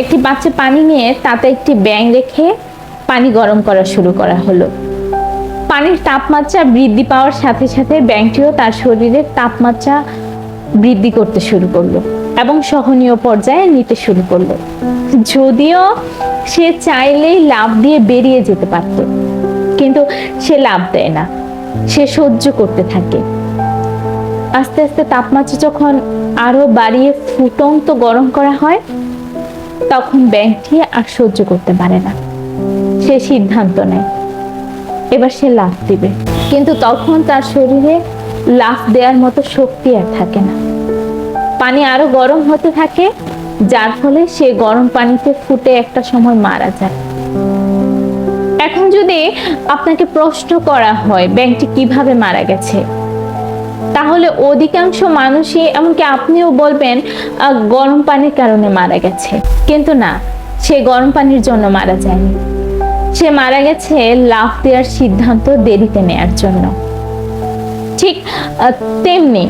একটি বাচ্চা পানি নিয়ে তাতে একটি ব্যাং রেখে পানি গরম করা শুরু করা হলো। পানির তাপমাত্রা বৃদ্ধি পাওয়ার সাথে সাথে ব্যাংকটিও তার শরীরের তাপমাত্রা বৃদ্ধি করতে শুরু করল এবং সহনীয় পর্যায়ে নিতে শুরু করল। যদিও সে চাইলেই লাভ দিয়ে বেরিয়ে যেতে পারত, কিন্তু সে লাভ দেয় না, সে সহ্য করতে থাকে। আস্তে আস্তে তাপমাত্রা যখন আরও বাড়িয়ে ফুটন্ত গরম করা হয় তখন ব্যাংকটি আর সহ্য করতে পারে না। সে সিদ্ধান্ত নেয়। এবার সে লাফ দিবে। কিন্তু তখন তার শরীরে লাফ দেওয়ার মতো শক্তি আর থাকে না। পানি আরও গরম হতে থাকে, যার ফলে সে গরম পানিতে ফুটে একটা সময় মারা যায়। এখন যদি আপনাকে প্রশ্ন করা হয়, ব্যাংকটি কীভাবে মারা গেছে তাহলে অধিকাংশ মানুষই, এমনকি আপনিও বলবেন গরম পানির কারণে মারা গেছে। কিন্তু না, সে গরম পানির জন্য মারা যায়নি। সে মারা গেছে লাফ দেওয়ার সিদ্ধান্ত দেরিতে নেয়ার জন্য। ঠিক তেমনি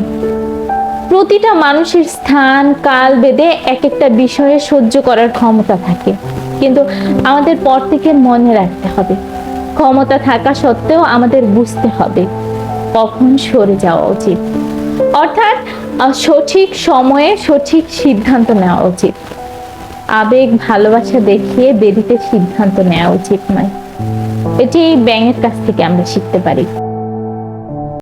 প্রতিটা মানুষের স্থান, কাল বেদে এক একটা বিষয়ে সহ্য করার ক্ষমতা থাকে। কিন্তু আমাদের পর থেকে মনে রাখতে হবে। ক্ষমতা থাকা সত্ত্বেও আমাদের বুঝতে হবে। কখন সরে যাওয়া উচিত? অর্থাৎ সঠিক সময়ে সঠিক সিদ্ধান্ত নেওয়া উচিত। আবেগ, ভালোবাসা দেখিয়ে দেরিতে সিদ্ধান্ত নেওয়া উচিত নয়। এটি ব্যাঙের কাছ থেকে আমরা শিখতে পারি।